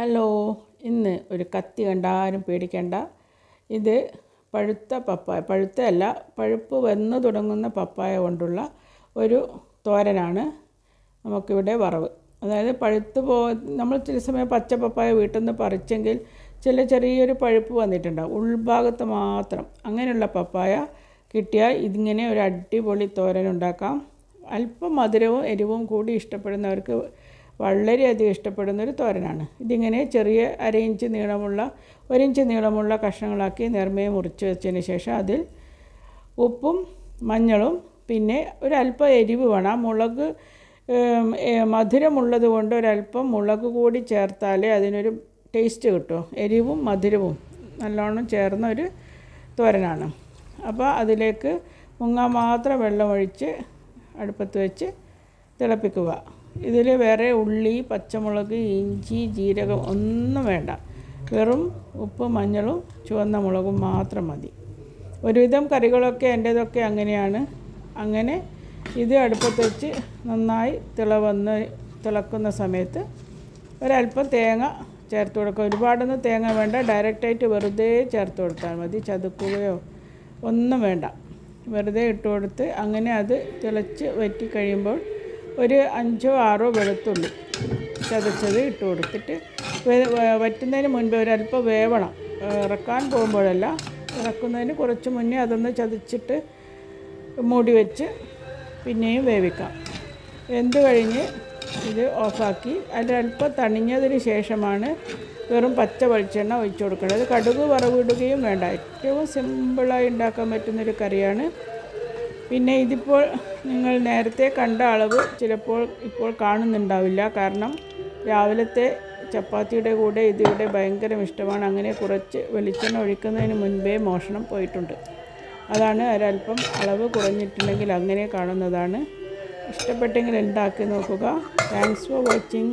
Hello ഇന്ന് ഒരു കത്തി കണ്ട ആരും പേടിക്കണ്ട. ഇത് പഴുത്ത പപ്പായ പഴുത്തല്ല പഴുപ്പ് വന്ന് തുടങ്ങുന്ന പപ്പായ കൊണ്ടുള്ള ഒരു തോരനാണ് നമുക്കിവിടെ വറവ്. അതായത് പഴുത്ത് പോ നമ്മൾ ചില സമയം പച്ച പപ്പായ വീട്ടിൽ നിന്ന് പറിച്ചെങ്കിൽ ചില ചെറിയൊരു പഴുപ്പ് വന്നിട്ടുണ്ടാവും. ഉൾഭാഗത്ത് മാത്രം അങ്ങനെയുള്ള പപ്പായ കിട്ടിയാൽ ഇതിങ്ങനെ ഒരു അടിപൊളി തോരൻ ഉണ്ടാക്കാം. അല്പം മധുരവും എരിവും കൂടി ഇഷ്ടപ്പെടുന്നവർക്ക് വളരെയധികം ഇഷ്ടപ്പെടുന്ന ഒരു തോരനാണ്. ഇതിങ്ങനെ ചെറിയ അര ഇഞ്ച് നീളമുള്ള ഒരിഞ്ച് നീളമുള്ള കഷ്ണങ്ങളാക്കി നേർമയെ മുറിച്ച് വെച്ചതിന് ശേഷം അതിൽ ഉപ്പും മഞ്ഞളും പിന്നെ ഒരല്പം എരിവ് വേണം. മുളക് മധുരമുള്ളത് കൊണ്ട് ഒരല്പം മുളക് കൂടി ചേർത്താലേ അതിനൊരു ടേസ്റ്റ് കിട്ടും. എരിവും മധുരവും നല്ലോണം ചേർന്ന ഒരു തോരനാണ്. അപ്പോൾ അതിലേക്ക് മുങ്ങ മാത്രം വെള്ളമൊഴിച്ച് അടുപ്പത്ത് വെച്ച് തിളപ്പിക്കുക. ഇതിൽ വേറെ ഉള്ളി പച്ചമുളക് ഇഞ്ചി ജീരകം ഒന്നും വേണ്ട. വെറും ഉപ്പ് മഞ്ഞളും ചുവന്ന മുളകും മാത്രം മതി. ഒരുവിധം കറികളൊക്കെ എന്റേതൊക്കെ അങ്ങനെയാണ്. അങ്ങനെ ഇത് അടുപ്പത്ത് വെച്ച് നന്നായി തിള വന്ന് തിളക്കുന്ന സമയത്ത് ഒരല്പം തേങ്ങ ചേർത്ത് കൊടുക്കുക. ഒരുപാടൊന്നും തേങ്ങ വേണ്ട. ഡയറക്റ്റായിട്ട് വെറുതെ ചേർത്ത് കൊടുത്താൽ മതി. ചതുക്കുകയോ ഒന്നും വേണ്ട. വെറുതെ ഇട്ട് കൊടുത്ത് അങ്ങനെ അത് തിളച്ച് വറ്റി കഴിയുമ്പോൾ ഒരു അഞ്ചോ ആറോ വെളുത്തുള്ളി ചതച്ചത് ഇട്ട് കൊടുത്തിട്ട് വറ്റുന്നതിന് മുൻപ് ഒരല്പം വേവണം. ഇറക്കാൻ പോകുമ്പോഴല്ല ഇറക്കുന്നതിന് കുറച്ച് മുന്നേ അതൊന്ന് ചതച്ചിട്ട് മൂടി വെച്ച് പിന്നെയും വേവിക്കാം. വെന്ത് കഴിഞ്ഞ് ഇത് ഓഫാക്കി. അതിലല്പം തണിഞ്ഞതിന് ശേഷമാണ് വെറും പച്ച വെളിച്ചെണ്ണ ഒഴിച്ചു കൊടുക്കേണ്ടത്. കടുക് വറവിടുകയും വേണ്ട. ഏറ്റവും സിമ്പിളായി ഉണ്ടാക്കാൻ പറ്റുന്നൊരു കറിയാണ് പിന്നെ ഇതിപ്പോൾ നിങ്ങൾ നേരത്തെ കണ്ട അളവ് ചിലപ്പോൾ ഇപ്പോൾ കാണുന്നുണ്ടാവില്ല. കാരണം രാവിലത്തെ ചപ്പാത്തിയുടെ കൂടെ ഇതിവിടെ ഭയങ്കര ഇഷ്ടമാണ്. അങ്ങനെ കുറച്ച് വെളിച്ചെണ്ണ ഒഴിക്കുന്നതിന് മുൻപേ മോഷണം പോയിട്ടുണ്ട്. അതാണ് ഒരല്പം അളവ് കുറഞ്ഞിട്ടുണ്ടെങ്കിൽ അങ്ങനെ കാണുന്നതാണ്. ഇഷ്ടപ്പെട്ടെങ്കിൽ ഉണ്ടാക്കി നോക്കുക. Thanks for watching